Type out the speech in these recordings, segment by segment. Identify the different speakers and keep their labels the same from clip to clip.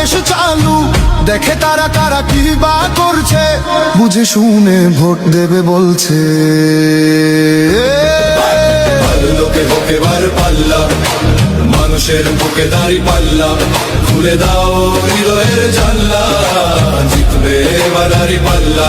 Speaker 1: বেশ চালু। দেখে তারা কারা কি বা করছে? বুঝে শুনে ভোট দেবে বলছে। লোকে মানুষের বুকে দাঁড়ি পাল্লা খুলে দাও হৃদয়ের জাল্লা জিতবে এবার পাল্লা।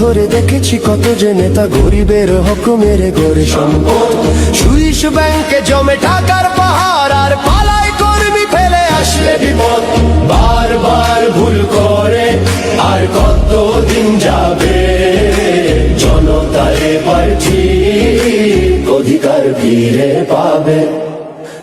Speaker 2: ধরে দেখেছি কত যে নেতা গরিবের হক মেরে গড়ে সম্পদ। সুইস ব্যাংকে জমে টাকার পাহাড়, আর পালায় কর্মী ফেলে আসলে বিপদ। বারবার ভুল করে, আর কত দিন যাবে? জনতা এবার ঠিক, অধিকার ফিরে পাবে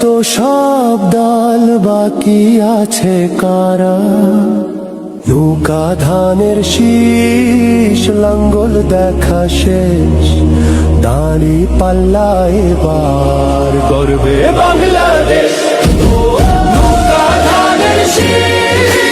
Speaker 2: তো সব ডাল বাকি আছে কারা? নৌকা ধানের শীষ, লাঙ্গল দেখা শেষ। দাঁড়ি পাল্লা এবার করবে বাংলাদেশ। শীষ